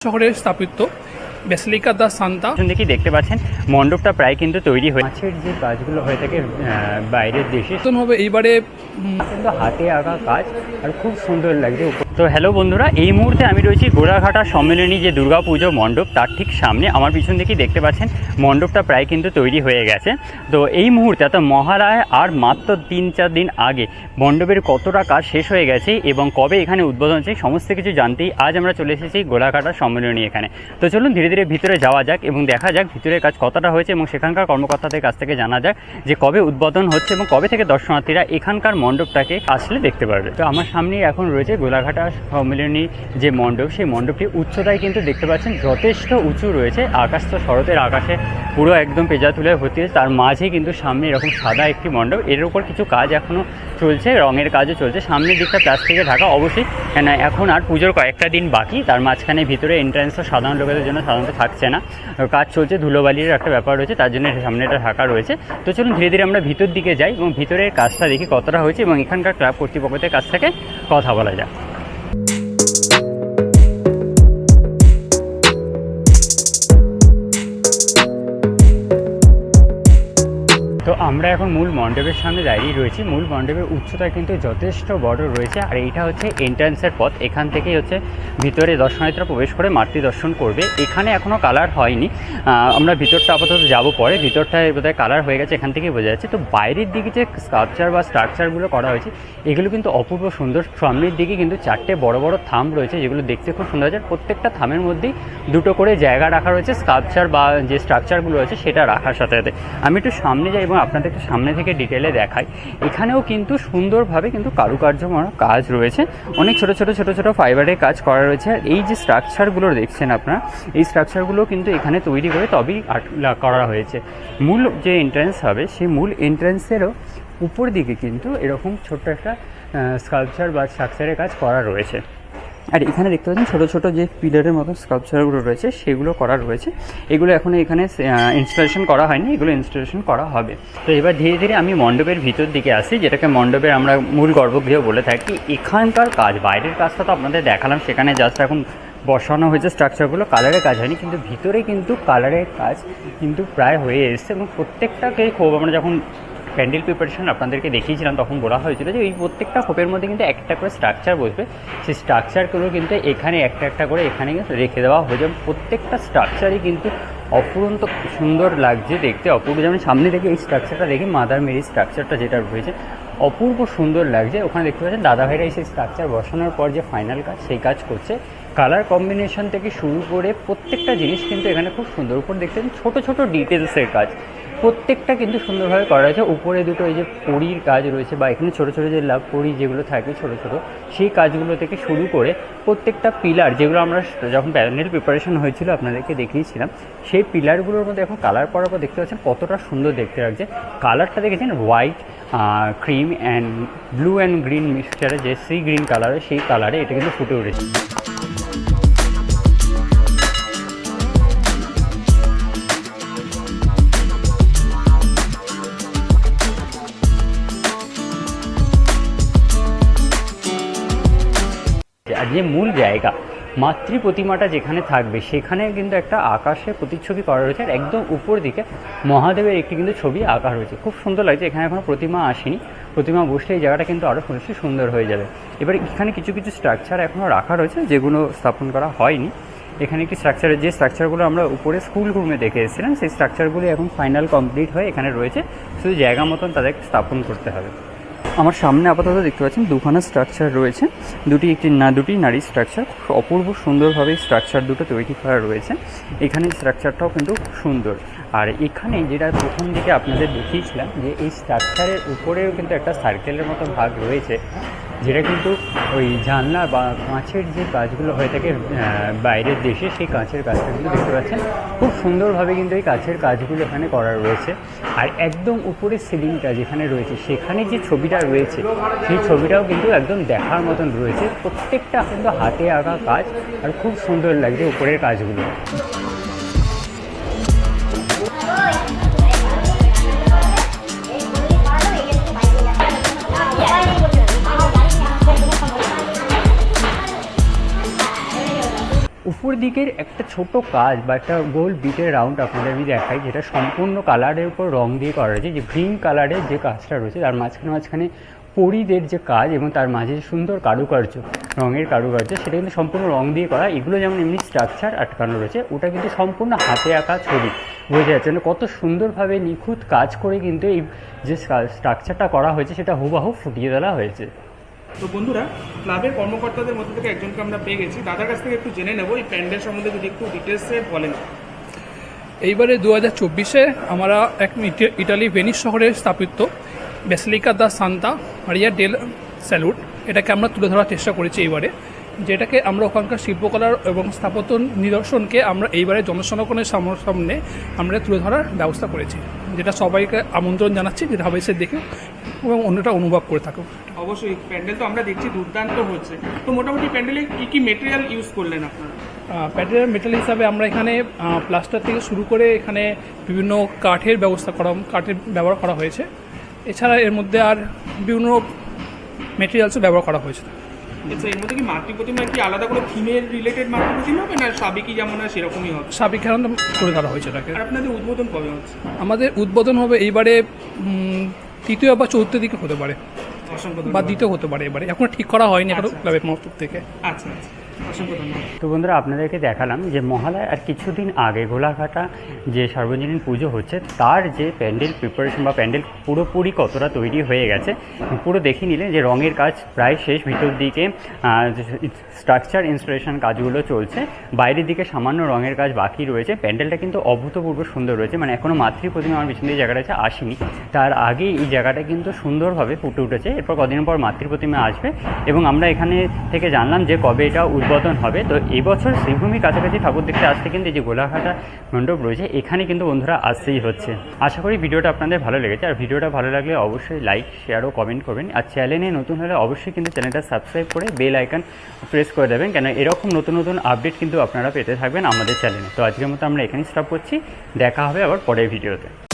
শহরে স্থাপিত বেসলিকা দা সান্তা। দেখি দেখতে পাচ্ছেন মণ্ডপটা প্রায় কিন্তু তৈরি হয়ে মাছের যে কাজগুলো হয়ে থাকে আহ, বাইরের দেশে হবে এইবারে হাতে আঁকা কাজ আর খুব সুন্দর লাগছে তো হ্যালো বন্ধুরা, এই মুহূর্তে আমি রয়েছি গোড়াঘাটা সম্মেলনী যে দুর্গা পুজো মণ্ডপ, তার ঠিক সামনে। আমার পিছন দিকেই দেখতে পাচ্ছেন, মণ্ডপটা প্রায় কিন্তু তৈরি হয়ে গেছে। তো এই মুহূর্তে অর্থাৎ মহালয় আর মাত্র তিন চার দিন আগে মণ্ডপের কতটা কাজ শেষ হয়ে গেছে এবং কবে এখানে উদ্বোধন হচ্ছে, সমস্ত কিছু জানতেই আজ আমরা চলে এসেছি গোড়াঘাটা সম্মেলনী এখানে। তো চলুন ধীরে ধীরে ভিতরে যাওয়া যাক এবং দেখা যাক ভিতরের কাজ কতটা হয়েছে এবং সেখানকার কর্মকর্তাদের কাছ থেকে জানা যাক যে কবে উদ্বোধন হচ্ছে এবং কবে থেকে দর্শনার্থীরা এখানকার মণ্ডপটাকে আসলে দেখতে পারবে। তো আমার সামনেই এখন রয়েছে গোলাঘাটা সম্মেলনী যে মণ্ডপ, সেই মণ্ডপটি উচ্চতায় কিন্তু দেখতে পাচ্ছেন, যথেষ্ট উঁচু রয়েছে। আকাশ তো শরতের আকাশে পুরো একদম পেজা তুলে ভর্তি হয়েছে। তার মাঝে কিন্তু সামনে এরকম সাদা একটি মণ্ডপ। এর উপর কিছু কাজ এখনও চলছে, রঙের কাজও চলছে। সামনের দিকটা প্লাস্টিকে ঢাকা অবশ্যই। কেন এখন আর পুজোর কয়েকটা দিন বাকি। তার মাঝখানে ভিতরে এন্ট্রান্সও সাধারণ লোকেদের জন্য সাধারণত থাকছে না। কাজ চলছে, ধুলোবালির একটা ব্যাপার রয়েছে, তার জন্য সামনেটা ঢাকা রয়েছে। তো চলুন, ধীরে ধীরে আমরা ভিতর দিকে যাই এবং ভিতরের কাজটা দেখি কতটা হয়েছে এবং এখানকার ক্লাব কর্তৃপক্ষদের কাছ থেকে কথা বলা যায় Thank you. আমরা এখন মূল মণ্ডপের সামনে দাঁড়িয়ে রয়েছি। মূল মণ্ডপের উচ্চতা কিন্তু যথেষ্ট বড় রয়েছে আর এইটা হচ্ছে এন্ট্রান্সের পথ। এখান থেকেই হচ্ছে ভিতরে দর্শনার্থীরা প্রবেশ করে, মাতৃ দর্শন করবে। এখানে এখনও কালার হয়নি। আমরা ভিতরটা আপাতত যাব পরে। ভিতরটায় বোধহয় কালার হয়ে গেছে, এখান থেকেই বোঝা যাচ্ছে। তো বাইরের দিকে যে স্কাল্পচার বা স্ট্রাকচারগুলো করা হয়েছে, এগুলো কিন্তু অপূর্ব সুন্দর। সামনের দিকে কিন্তু চারটে বড় বড় থাম রয়েছে, যেগুলো দেখতে খুব সুন্দর হয়েছে প্রত্যেকটা থামের মধ্যেই দুটো করে জায়গা রাখা রয়েছে। স্কাল্পচার বা যে স্ট্রাকচারগুলো রয়েছে, সেটা রাখার সাথে সাথে। আমি একটু সামনে যাই এবং আপনাদের একটু সামনে থেকে ডিটেলে দেখাই। এখানেও কিন্তু সুন্দরভাবে কিন্তু কারুকার্যময় কাজ রয়েছে। অনেক ছোট ছোট ছোট ছোট ফাইবারের কাজ করা রয়েছে। আর এই যে স্ট্রাকচারগুলো দেখছেন আপনারা, এই স্ট্রাকচারগুলো কিন্তু এখানে তৈরি করে তবেই করা হয়েছে। মূল যে এন্ট্রান্স হবে, সেই মূল এন্ট্রান্সেরও উপর দিকে কিন্তু এরকম ছোট্ট একটা স্কাল্পচার বা স্ট্রাকচারের কাজ করা রয়েছে। আর এখানে দেখতে পাচ্ছেন ছোটো ছোটো যে পিলারের মতো স্কাল্পচারগুলো রয়েছে, সেগুলো করা রয়েছে। এগুলো এখন এখানে ইনস্টলেশন করা হয়নি, এগুলো ইনস্টলেশন করা হবে। তো এবার ধীরে ধীরে আমি মণ্ডপের ভিতর দিকে আসি, যেটাকে মণ্ডপের আমরা মূল গর্ভগৃহ বলে থাকি। এখানকার কাজ, বাইরের কাজটা তো আপনাদের দেখালাম, সেখানে জাস্ট এখন বসানো হয়েছে স্ট্রাকচারগুলো কালারের কাজ হয়নি, কিন্তু ভিতরে কিন্তু কালারের কাজ কিন্তু প্রায় হয়ে এসছে এবং প্রত্যেকটাকে খুব আমরা যখন প্যান্ডেল প্রিপারেশন আপনাদেরকে দেখিয়েছিলাম, তখন বলা হয়েছিল যে এই প্রত্যেকটা খোপের মধ্যে কিন্তু একটা করে স্ট্রাকচার বসবে। সেই স্ট্রাকচারগুলো কিন্তু এখানে একটা একটা করে এখানে রেখে দেওয়া হয়েছে প্রত্যেকটা স্ট্রাকচারই কিন্তু অপুরন্ত সুন্দর লাগছে দেখতে। অপূর্ব যেমন সামনে থেকে এই স্ট্রাকচারটা দেখি মাদার মেরি স্ট্রাকচারটা যেটা রয়েছে, অপূর্ব সুন্দর লাগছে। ওখানে দেখতে পাচ্ছেন দাদা ভাইরা এই সেই স্ট্রাকচার বসানোর পর যে ফাইনাল কাজ, সেই কাজ করছে। কালার কম্বিনেশন থেকে শুরু করে প্রত্যেকটা জিনিস কিন্তু এখানে খুব সুন্দর। উপর দেখতে ছোটো ছোটো ডিটেলসের কাজ। প্রত্যেকটা কিন্তু সুন্দরভাবে করা হয়েছে উপরে দুটো এই যে পরির কাজ রয়েছে বা এখানে ছোটো ছোটো যে লাভ পরি যেগুলো থাকে ছোটো ছোটো, সেই কাজগুলো থেকে শুরু করে প্রত্যেকটা পিলার যেগুলো আমরা যখন প্যানেল প্রিপারেশন হয়েছিল আপনাদেরকে দেখিয়েছিলাম, সেই পিলারগুলোর মধ্যে এখন কালার করার পর দেখতে পাচ্ছেন কতটা সুন্দর দেখতে লাগছে। কালারটা দেখেছেন white cream and blue and green মিক্সচারে যে সি গ্রিন কালারে সেই কালারে এটা কিন্তু ফুটে উঠেছে। যে মূল জায়গা, মাতৃ প্রতিমাটা যেখানে থাকবে, সেখানে কিন্তু একটা আকাশে প্রতিচ্ছবি করা রয়েছে আর একদম উপর দিকে মহাদেবের একটি কিন্তু ছবি আঁকা রয়েছে। খুব সুন্দর লাগছে, এখানে এখনও প্রতিমা আসেনি। প্রতিমা বসলে এই জায়গাটা কিন্তু আরও বেশি সুন্দর হয়ে যাবে। এবার এখানে কিছু কিছু স্ট্রাকচার এখনও রাখা রয়েছে, যেগুলো স্থাপন করা হয়নি। এখানে একটি স্ট্রাকচারের যে স্ট্রাকচারগুলো আমরা উপরে স্কুল রুমে দেখে এসেছিলাম, সেই স্ট্রাকচারগুলি এখন ফাইনাল কমপ্লিট হয়ে এখানে রয়েছে। শুধু জায়গা মতন তাদেরকে স্থাপন করতে হবে। আমার সামনে আপাতত দেখতে পাচ্ছেন দুখানা স্ট্রাকচার রয়েছে। দুটি একটি না, দুটি নারী স্ট্রাকচার অপূর্ব সুন্দরভাবে স্ট্রাকচার দুটো তৈরি করা রয়েছে। এখানে স্ট্রাকচারটাও কিন্তু সুন্দর। আর এখানে যেটা প্রথম দিকে আপনাদের দেখিয়েছিলাম যে এই স্ট্রাকচারের উপরেও কিন্তু একটা সার্কেলের মতো ভাগ রয়েছে। যেটা কিন্তু ওই জানলা বা কাঁচের যে কাজগুলো হয়ে থাকে বাইরের দেশে, সেই কাঁচের কাজটা কিন্তু দেখতে পাচ্ছেন। খুব সুন্দরভাবে কিন্তু এই কাঁচের কাজগুলো এখানে করা রয়েছে। আর একদম উপরে সিলিংটা যেখানে রয়েছে, সেখানে যে ছবিটা রয়েছে, সেই ছবিটাও কিন্তু একদম দেখার মতন রয়েছে। প্রত্যেকটা কিন্তু হাতে আঁকা কাজ, আর খুব সুন্দর লাগছে উপরের কাজগুলো। উপর দিকের একটা ছোট কাজ বা একটা গোল বিটের রাউন্ড আপনাদের আমি দেখাই, যেটা সম্পূর্ণ কালারের উপর রং দিয়ে করা রয়েছে, যে গ্রিন কালারের যে কাজটা রয়েছে, তার মাঝখানে মাঝখানে পরিদের যে কাজ এবং তার মাঝে যে সুন্দর কারুকার্য, রঙের কারুকার্য, সেটা কিন্তু সম্পূর্ণ রং দিয়ে করা। এগুলো যেমন এমনি স্ট্রাকচার আটকানো রয়েছে, ওটা কিন্তু সম্পূর্ণ হাতে আঁকা ছবি। বোঝা যাচ্ছে না কত সুন্দরভাবে নিখুঁত কাজ করে কিন্তু এই যে স্ট্রাকচারটা করা হয়েছে, সেটা হুবাহু ফুটিয়ে তোলা হয়েছে। তো বন্ধুরা, ক্লাবের কর্মকর্তাদের মধ্যে থেকে একজনকে আমরা পেয়ে গেছি। দাদার কাছ থেকে একটু জেনে নেব, এই প্যান্ডেল সম্বন্ধে যদি একটু ডিটেলসে বলেন। এইবারে দু হাজার চব্বিশে আমরা এক ইটালি ভেনিস শহরে স্থাপিত Basilica di Santa Maria della Salute, এটাকে আমরা তুলে ধরার চেষ্টা করেছি এইবারে, যেটাকে আমরা ওখানকার শিল্পকলার এবং স্থাপত্য নিদর্শনকে আমরা এইবারে সাম- সামনে আমরা তুলে ধরার ব্যবস্থা করেছি। যেটা সবাইকে আমন্ত্রণ জানাচ্ছি যে ধাবা এসে দেখে এবং অন্যটা অনুভব করে থাকুক অবশ্যই প্যান্ডেল তো আমরা দেখছি দুর্দান্ত হচ্ছে। তো মোটামুটি প্যান্ডেলে কি কি মেটেরিয়াল ইউজ করলেন আপনারা? প্যাটেরিয়াল মেটাল হিসাবে আমরা এখানে প্লাস্টার থেকে শুরু করে এখানে বিভিন্ন কাঠের ব্যবস্থা করা কাঠের ব্যবহার করা হয়েছে। এছাড়া এর মধ্যে আর বিভিন্ন মেটেরিয়ালসও ব্যবহার করা হয়েছে। আচ্ছা এর মধ্যে কি মাতৃ প্রতিমা কি আলাদা করে থিমের রিলেটেড মাতৃ প্রতিমা হবে না সাবিকি যেমন হয় সেরকমই হবে? সাবিক করে হয়েছে আর আপনাদের উদ্বোধন কবে হচ্ছে? আমাদের উদ্বোধন হবে এইবারে তৃতীয় বা চতুর্থ দিকে হতে পারে বা দ্বিতীয় হতে পারে এবারে। এখনও ঠিক করা হয়নি এখন আচ্ছা। ক্লাবের মহত্ব থেকে। আচ্ছা আচ্ছা। তো বন্ধুরা, আপনাদেরকে দেখালাম যে মহালয় আর কিছুদিন আগে গোলাঘাটা যে সার্বজনীন পুজো হচ্ছে, তার যে প্যান্ডেল প্রিপারেশন বা প্যান্ডেল পুরোপুরি কতটা তৈরি হয়ে গেছে, পুরো দেখে নিলে যে রঙের কাজ প্রায় শেষ। ভিতর দিকে স্ট্রাকচার ইনস্টলেশন কাজগুলো চলছে। বাইরের দিকে সামান্য রঙের কাজ বাকি রয়েছে। প্যান্ডেলটা কিন্তু অভূতপূর্ব সুন্দর রয়েছে। মানে এখনও মাতৃ প্রতিমা আমার পিছনে যে জায়গাটা আছে আসেনি। তার আগে এই জায়গাটা কিন্তু সুন্দরভাবে ফুটে উঠেছে। এরপর কদিন পর মাতৃ প্রতিমা আসবে। এবং আমরা এখানে থেকে জানলাম যে কবে এটা উদ্বোধন হবে। তো এবছর বছর শ্রীভূমির কাছাকাছি ঠাকুর দেখতে আসতে কিন্তু এই যে গোলাঘাটা মণ্ডপ রয়েছে, এখানে কিন্তু বন্ধুরা আসতেই হচ্ছে। আশা করি ভিডিওটা আপনাদের ভালো লেগেছে। আর ভিডিওটা ভালো লাগলে অবশ্যই লাইক শেয়ার ও কমেন্ট করবেন। আর চ্যানেলে নতুন হলে অবশ্যই কিন্তু চ্যানেলটা সাবস্ক্রাইব করে বেল আইকন প্রেস করে দেবেন। কেন এরকম নতুন নতুন আপডেট কিন্তু আপনারা পেতে থাকবেন আমাদের চ্যানেলে তো আজকের মতো আমরা এখানেই স্টপ করছি। দেখা হবে আবার পরের ভিডিওতে